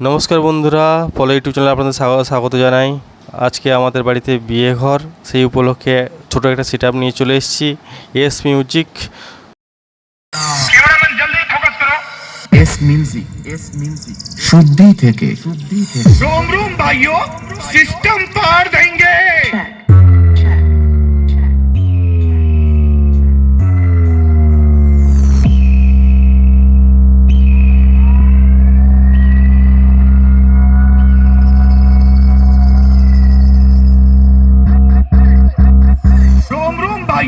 নমস্কার বন্ধুরা পলো ইউটিউব চ্যানেলে আপনাদের স্বাগত জানাই। আজকে আমাদের বাড়িতে বিয়ে ঘর সেই উপলক্ষে ছোট একটা সেট নিয়ে চলে এসেছি এস মিউজিক শুদ্ধি থেকে। শুদ্ধি থেকে। সিস্টেম পার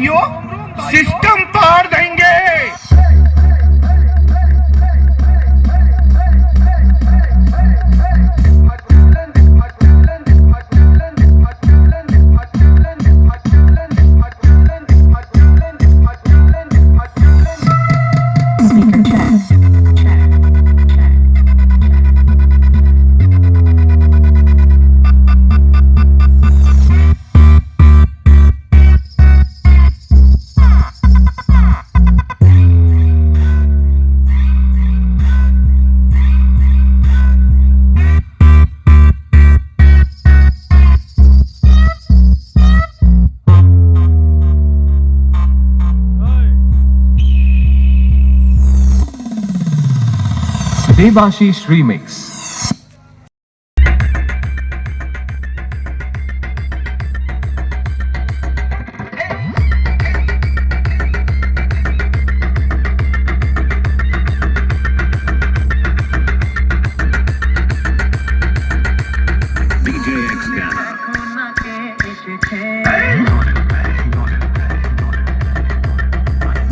you sister. দেবাশিস রিমিক্স।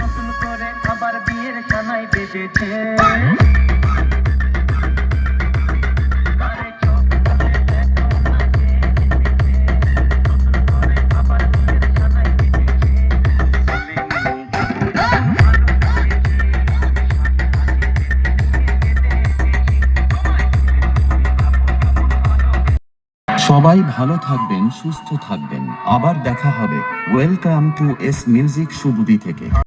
নতুন করে আবার বিয়ের সানাই বেজেছে সবাই ভালো থাকবেন সুস্থ থাকবেন। আবার দেখা হবে। ওয়েলকাম টু এস মিউজিক সুবুদি থেকে।